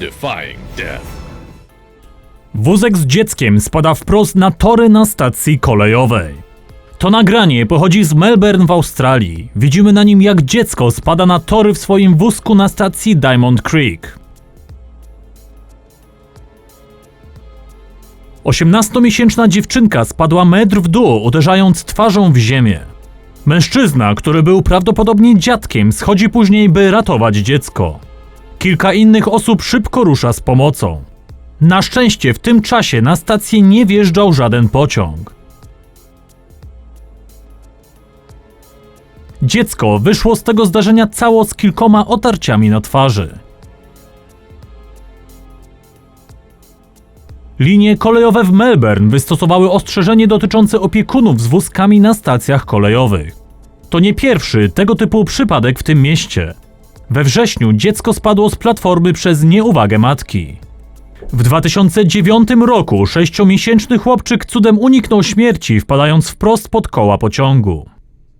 defying death. Wózek z dzieckiem spada wprost na tory na stacji kolejowej. To nagranie pochodzi z Melbourne w Australii. Widzimy na nim, jak dziecko spada na tory w swoim wózku na stacji Diamond Creek. 18-miesięczna dziewczynka spadła metr w dół, uderzając twarzą w ziemię. Mężczyzna, który był prawdopodobnie dziadkiem, schodzi później, by ratować dziecko. Kilka innych osób szybko rusza z pomocą. Na szczęście w tym czasie na stację nie wjeżdżał żaden pociąg. Dziecko wyszło z tego zdarzenia cało z kilkoma otarciami na twarzy. Linie kolejowe w Melbourne wystosowały ostrzeżenie dotyczące opiekunów z wózkami na stacjach kolejowych. To nie pierwszy tego typu przypadek w tym mieście. We wrześniu dziecko spadło z platformy przez nieuwagę matki. W 2009 roku sześciomiesięczny chłopczyk cudem uniknął śmierci, wpadając wprost pod koła pociągu.